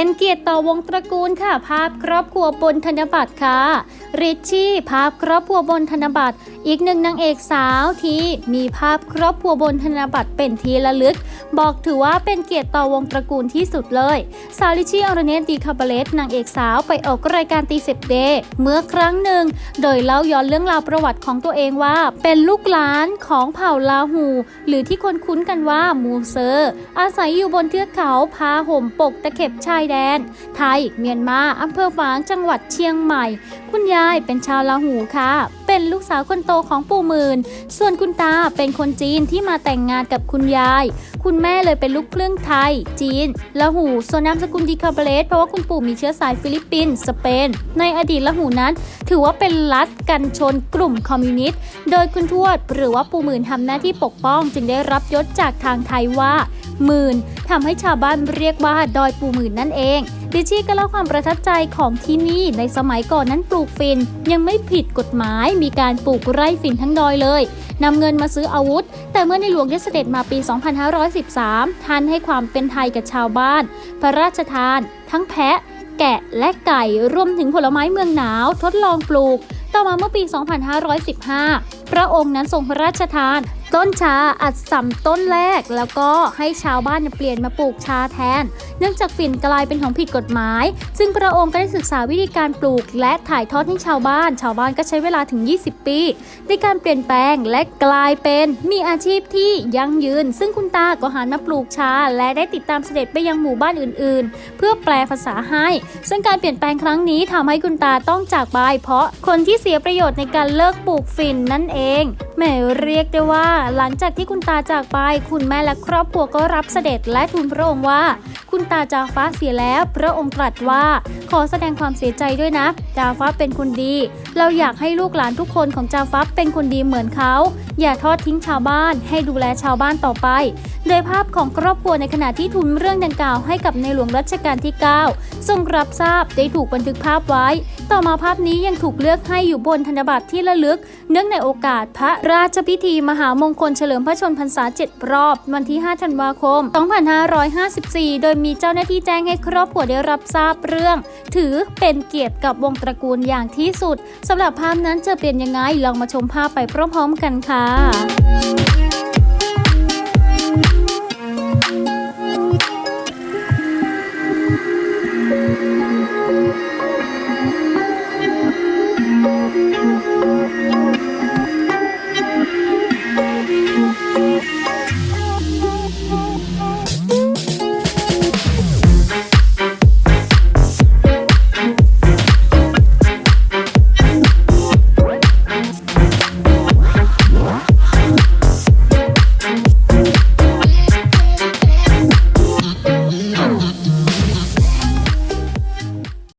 เป็นเกียรติต่อวงตระกูลค่ะ ภาพครอบครัวบนธนบัตรค่ะ ริชชี่ภาพครอบครัวบนธนบัตรอีกหนึ่งนางเอกสาวที่มีภาพครอบครัวบนธนบัตรเป็นที่ระลึก บอกถือว่าเป็นเกียรติต่อวงตระกูลที่สุดเลยสาลิชชี่อรเนตดีคาบาเลตนางเอกสาวไปออกรายการตีสิบเดย์เมื่อครั้งหนึ่ง โดยเล่าย้อนเรื่องราวประวัติของตัวเองว่า เป็นลูกหลานของเผ่าลาหู หรือที่คนคุ้นกันว่ามูเซอร์ อาศัยอยู่บนเทือกเขาพาห่มปกตะเข็บชายแดน ไทย เมียนมาอำเภอฝางจังหวัดเชียงใหม่ คุณยายเป็นชาวลาหูค่ะ เป็นลูกสาวคนโตของปู่หมื่น ส่วนคุณตาเป็นคนจีนที่มาแต่งงานกับคุณยาย คุณแม่เลยเป็นลูกครึ่งไทย จีนละหูส่วนนามสกุลดีคาเบเลสเพราะว่าคุณปู่มีเชื้อสายฟิลิปปินส์สเปน ในอดีตละหูนั้น ถือว่าเป็นรัฐกันชนกลุ่มคอมมิวนิสต์โดยคุณทวด หรือว่าปู่หมื่นทำหน้าที่ปกป้อง จึงได้รับยศจากทางไทยว่า หมื่นทำให้ชาวบ้านเรียกว่าดอยปูหมื่นนั่นเองดิชี่ก็เล่าความประทับใจของที่นี่ในสมัยก่อนนั้นปลูกฟิน ยังไม่ผิดกฎหมายมีการปลูกไร่ฟินทั้งดอยเลยนำเงินมาซื้ออาวุธ แต่เมื่อในหลวงได้เสด็จมาปี 2513 ท่านให้ความเป็นไทยกับชาวบ้าน พระราชทาน ทั้งแพะ แกะและไก่รวมถึงผลไม้เมืองหนาว ทดลองปลูก ต่อมาเมื่อปี 2515 พระองค์นั้นทรงพระราชทาน ต้นชาอัดสำต้นแรก แล้วก็ให้ชาวบ้านเนี่ยเปลี่ยนมาปลูกชาแทน เนื่องจากฝิ่นกลายเป็นของผิดกฎหมาย ซึ่งพระองค์ก็ได้ศึกษาวิธีการปลูก และถ่ายทอดให้ชาวบ้าน ชาวบ้านก็ใช้เวลาถึง 20 ปี ในการเปลี่ยนแปลงและกลายเป็นมีอาชีพที่ยั่งยืน ซึ่งคุณตาก็หันมาปลูกชา และได้ติดตามเสด็จไปยังหมู่บ้านอื่น ๆ เพื่อแปลภาษาให้ ซึ่งการเปลี่ยนแปลงครั้งนี้ทำให้คุณตาต้องจากไป เพราะคนที่เสียประโยชน์ในการเลิกปลูกฝิ่นนั่นเอง แหมเรียกได้ว่า หลังจากที่คุณตาจากไป คุณแม่และครอบครัวก็รับเสด็จและทูลพระองค์ว่า คุณตาจาฟ้าเสียแล้ว พระองค์ตรัสว่า ขอแสดงความเสียใจด้วยนะ จาฟ้าเป็นคนดี เราอยากให้ลูกหลานทุกคนของจาฟ้าเป็นคนดีเหมือนเขา อย่าทอดทิ้งชาวบ้าน ให้ดูแลชาวบ้านต่อไป โดยภาพของครอบครัวในขณะที่ทุนเรื่องดังกล่าวให้กับในหลวงรัชกาลที่ 9 ทรงรับทราบได้ถูกบันทึกภาพไว้ ต่อมาภาพนี้ยังถูกเลือกให้อยู่บนธนบัตรที่ระลึก เนื่องในโอกาสพระราชพิธีมหามงคลเฉลิมพระชนพรรษา 7 รอบ วันที่ 5 ธันวาคม 2554 โดยมีเจ้าหน้าที่แจ้งให้ครอบครัวได้รับทราบเรื่อง ถือเป็นเกียรติกับวงตระกูลอย่างที่สุดสำหรับภาพนั้นจะเป็นยังไงลองมาชมภาพไปพร้อมๆกันค่ะ